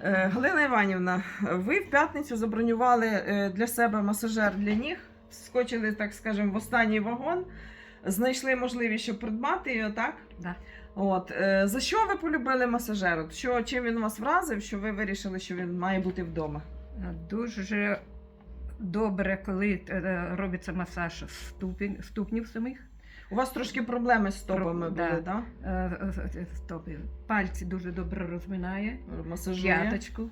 Е, Галина Іванівна, ви в п'ятницю забронювали е, для себе масажер для ніг, скочили, так скажемо, в останній вагон, знайшли можливість, щоб придбати його, так? Да. От, е, за що ви полюбили масажер? От Що, чим він вас вразив, що ви вирішили, що він має бути вдома? Дуже добре, коли робиться масаж ступінь, ступнів самих. У вас трошки проблеми з стопами Про- були, да. так? Е, е, Стопи. Пальці дуже добре розминає. Масажує. П'яточку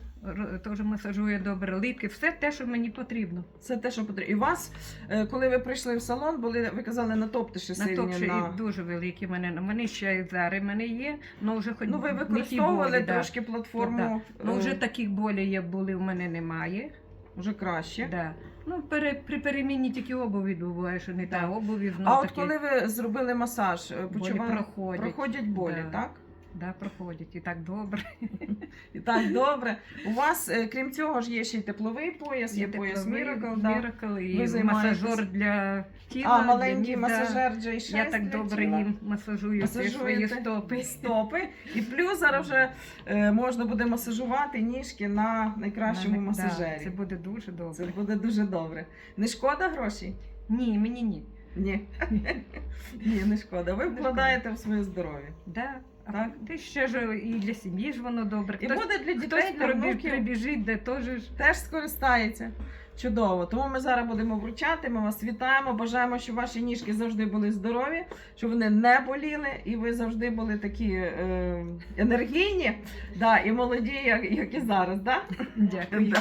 теж масажує добре. Литки, все те, що мені потрібно. Це те, що потрібно. І вас, е, коли ви прийшли в салон, були, ви казали, натоптиші На сильні. топші на... і дуже великі мене. Мене ще і зараз мене є, але вже хоч Ну, ви використовували болі, да. трошки платформу. Ну, вже е, таких як були, в мене немає. Вже краще. Да. Ну, пере, при переміні тільки обуві буває, що не та обуві. А от такі... коли ви зробили масаж, е, почували, проходять. проходять болі, Да. так? Да, проходять і так добре. І так, добре. У вас, е, крім цього, ж є ще й тепловий пояс, є, пояс Miracle, да. Miracle і займаєтесь? масажер для тіла. А, для маленький ніг, масажер J6 Я так для добре тіла. їм масажую ці свої Масажуєте стопи. стопи. І плюс зараз вже е, можна буде масажувати ніжки на найкращому Да, масажері. Це буде дуже добре. Це буде дуже добре. Не шкода грошей? Ні, мені ні. Ні. Ні, не шкода. Ви вкладаєте в своє здоров'я. Да. Так. Ти ще ж і для сім'ї ж воно добре. І Хтось, буде для хтось дітей для внуків прибіжить, де теж ж. теж скористається. Чудово. Тому ми зараз будемо вручати. Ми вас вітаємо. Бажаємо, щоб ваші ніжки завжди були здорові, щоб вони не боліли, і ви завжди були такі е, енергійні да, і молоді, як, як і зараз. Да? Дякую. Да.